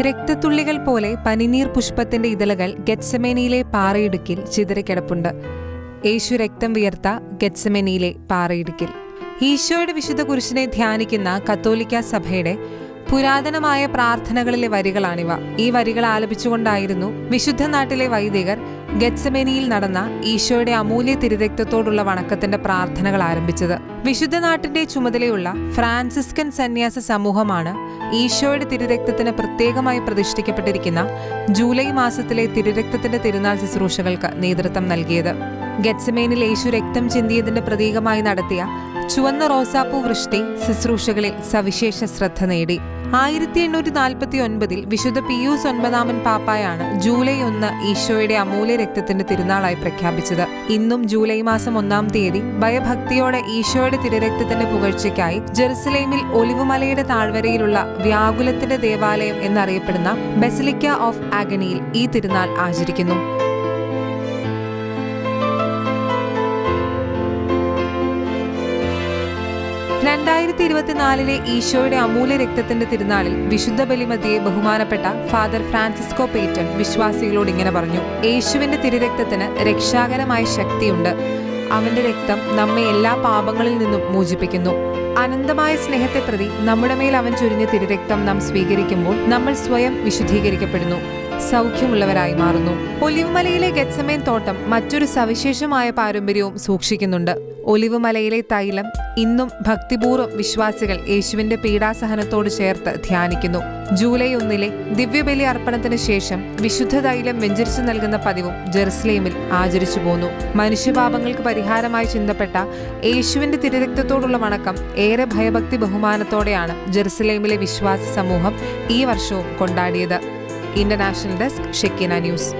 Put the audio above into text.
രക്തത്തുള്ളികൾ പോലെ പനിനീർ പുഷ്പത്തിന്റെ ഇതളകൾ ഗെറ്റ്സമേനിയിലെ പാറയിടുക്കിൽ ചിതറിക്കിടപ്പുണ്ട്. യേശു രക്തം വിയർത്ത ഗെറ്റ്സമേനിയിലെ പാറയിടുക്കിൽ. ഈശോയുടെ വിശുദ്ധ കുരിശിനെ ധ്യാനിക്കുന്ന കത്തോലിക്ക സഭയുടെ പുരാതനമായ പ്രാർത്ഥനകളിലെ വരികളാണിവ. ഈ വരികൾ ആലപിച്ചുകൊണ്ടായിരുന്നു വിശുദ്ധ നാട്ടിലെ വൈദികർ ഗെറ്റ്സമേനിയിൽ നടന്ന ഈശോയുടെ അമൂല്യ തിരുരക്തത്തോടുള്ള വണക്കത്തിന്റെ പ്രാർത്ഥനകൾ ആരംഭിച്ചത്. വിശുദ്ധ നാട്ടിന്റെ ചുമതലയുള്ള ഫ്രാൻസിസ്കൻ സന്യാസ സമൂഹമാണ് ഈശോയുടെ തിരുരക്തത്തിന് പ്രത്യേകമായി പ്രതിഷ്ഠിക്കപ്പെട്ടിരിക്കുന്ന ജൂലൈ മാസത്തിലെ തിരുരക്തത്തിന്റെ തിരുനാൾ ശുശ്രൂഷകൾക്ക് നേതൃത്വം നൽകിയത്. ഗെറ്റ്സമേനിൽ യേശു രക്തം ചിന്തിയതിന്റെ പ്രതീകമായി നടത്തിയ ചുവന്ന റോസാപ്പൂ വൃഷ്ടി ശുശ്രൂഷകളിൽ സവിശേഷ ശ്രദ്ധ നേടി. ആയിരത്തി എണ്ണൂറ്റി നാൽപ്പത്തി ഒൻപതിൽ വിശുദ്ധ പിയൂസ് ഒൻപതാമൻ പാപ്പായാണ് ജൂലൈ ഒന്ന് ഈശോയുടെ അമൂല്യ രക്തത്തിന്റെ തിരുനാളായി പ്രഖ്യാപിച്ചത്. ഇന്നും ജൂലൈ മാസം ഒന്നാം തീയതി ഭയഭക്തിയോടെ ഈശോയുടെ തിരുരക്തത്തിന്റെ പുകഴ്ചയ്ക്കായി ജെറുസലേമിൽ ഒലിവുമലയുടെ താഴ്വരയിലുള്ള വ്യാകുലത്തിന്റെ ദേവാലയം എന്നറിയപ്പെടുന്ന ബെസിലിക്ക ഓഫ് ആഗനിയിൽ ഈ തിരുനാൾ ആചരിക്കുന്നു. രണ്ടായിരത്തി ഇരുപത്തിനാലിലെ ഈശോയുടെ അമൂല്യ രക്തത്തിന്റെ തിരുനാളിൽ വിശുദ്ധ ബലിമതിയെ ബഹുമാനപ്പെട്ട ഫാദർ ഫ്രാൻസിസ്കോ പേറ്റൺ വിശ്വാസികളോട് ഇങ്ങനെ പറഞ്ഞു യേശുവിന്റെ തിരുരക്തത്തിന് രക്ഷാകരമായ ശക്തിയുണ്ട്. അവന്റെ രക്തം നമ്മെ എല്ലാ പാപങ്ങളിൽ നിന്നും മോചിപ്പിക്കുന്നു. അനന്തമായ സ്നേഹത്തെ പ്രതി നമ്മുടെ മേൽ അവൻ ചൊരിഞ്ഞ തിരുരക്തം നാം സ്വീകരിക്കുമ്പോൾ നമ്മൾ സ്വയം വിശുദ്ധീകരിക്കപ്പെടുന്നു സൗഖ്യമുള്ളവരായി മാറുന്നു. ഒലിവുമലയിലെ ഗെറ്റ്സമേൻ തോട്ടം മറ്റൊരു സവിശേഷമായ പാരമ്പര്യവും സൂക്ഷിക്കുന്നുണ്ട്. ഒലിവുമലയിലെ തൈലം ഇന്നും ഭക്തിപൂർവം വിശ്വാസികൾ യേശുവിന്റെ പീഡാസഹനത്തോട് ചേർത്ത് ധ്യാനിക്കുന്നു. ജൂലൈ ഒന്നിലെ ദിവ്യബലി അർപ്പണത്തിന് ശേഷം വിശുദ്ധ തൈലം വെഞ്ചരിച്ചു നൽകുന്ന പതിവും ജെറുസലേമിൽ ആചരിച്ചു പോന്നു. മനുഷ്യപാപങ്ങൾക്ക് പരിഹാരമായി ചിന്തപ്പെട്ട യേശുവിന്റെ തിരുരക്തത്തോടുള്ള വണക്കം ഏറെ ഭയഭക്തി ബഹുമാനത്തോടെയാണ് ജെറുസലേമിലെ വിശ്വാസി സമൂഹം ഈ വർഷവും കൊണ്ടാടിയത്. International desk Shekinah news.